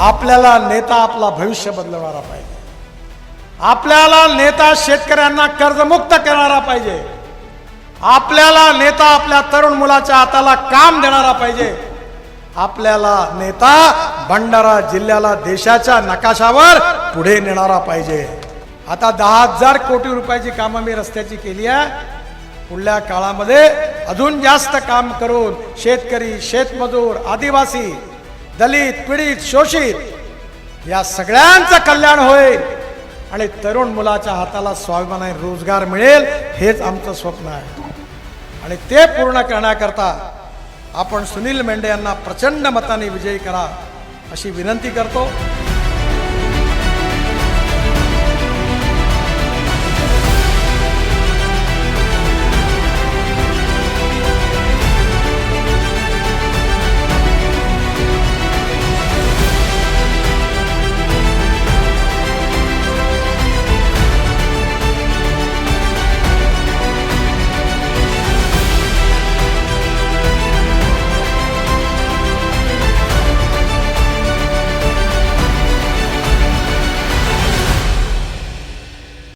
आपल्याला नेता आपला भविष्य बदलवणारा पाहिजे. आपल्याला नेता शेतकऱ्यांना कर्जमुक्त करणारा पाहिजे. आपल्याला नेता आपल्या तरुण मुलाच्या हाताला काम देणारा पाहिजे. आपल्याला नेता भंडारा जिल्ह्याला देशाच्या नकाशावर पुढे नेणारा पाहिजे. आता दहा हजार कोटी रुपयाची कामं मी रस्त्याची केली आहे. पुढल्या काळामध्ये अजून जास्त काम करून शेतकरी शेतमजूर आदिवासी दलित पीडित शोषित या सगळ्यांचं कल्याण होईल आणि तरुण मुलाच्या हाताला स्वाभिमानाने रोजगार मिळेल हेच आमचं स्वप्न आहे. आणि ते पूर्ण करण्याकरता आपण सुनील मेंढे यांना प्रचंड मताने विजयी करा अशी विनंती करतो.